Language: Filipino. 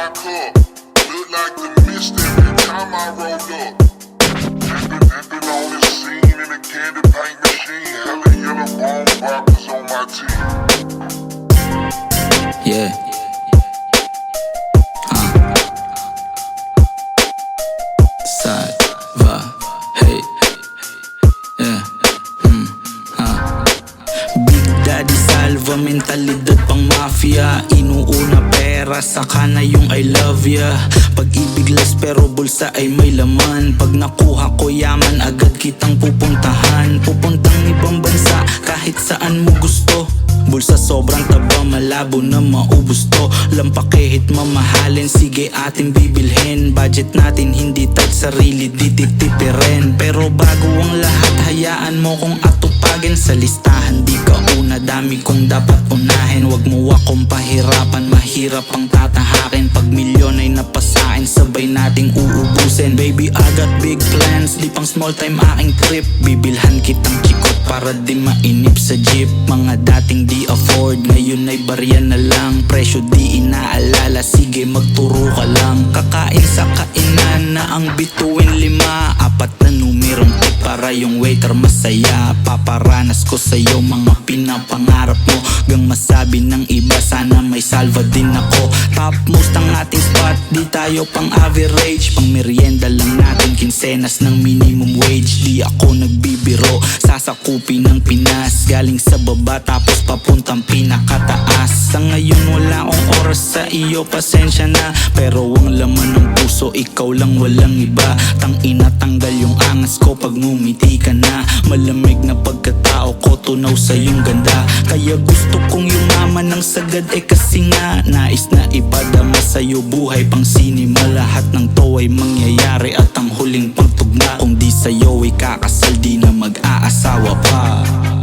my cup. Look like the mist every time I roll up. Dipping, dipping on the scene in a candy paint machine. Hella yellow bone boppers on my teeth. Yeah. Uh. Side, va, hey. Yeah. Mm. Uh. Big Daddy Salva, mentalidad pang mafia Inuuna pera, saka na yung I love ya. Pag-ibig less pero bulsa ay may laman. Pag nakuha ko yaman, agad kitang pupuntahan. Pupuntang ibang bansa, kahit saan mo gusto. Bulsa sobrang taba, malabo na maubos to. Lampakehit mamahalin, sige ating bibilhin. Budget natin hindi tag sarili, di titipirin Pero bago ang lahat, hayaan mo kong atupagin Sa listahan di ka una, dami kong dapat unahin. Huwag mo akong pahirapan, mahirap ang tatahakin. Pag milyon ay napasain, sabay nating uubusin. Baby, I got big plans, di pang small time aking trip. Bibilhan chikot para di mainip sa jeep. Mga dating di afford, ngayon ay barya na lang. Presyo di inaalala, sige magturo ka lang. Kakain sa kainan na ang bituin lima. Apat na numerong tip para yung waiter masaya. Paparanas ko sa'yo mga pinapangarap mo. Gang masabi ng iba sana may salva din ako. Top Di tayo pang average Pang merienda lang natin Kinsenas ng minimum wage. Di ako nagbibiro Sasakupin ng Pinas. Galing sa baba tapos papuntang pinakataas. Sa ngayon wala akong oras sa iyo Pasensya na. Pero ang laman ng puso Ikaw lang walang iba. Tang ina tanggal yung angas ko Pag ngumiti ka na. Malamig na pagkatao ko Tunaw sa iyong ganda. Kaya gusto kong yumaman ng sagad Eh kasi nga Nais na ipadama sa'yo Buhay pang sinima. Lahat ng to ay mangyayari At ang huling pagtugma. Kung di sa'yo ay kakasal Di na mag-aasawa pa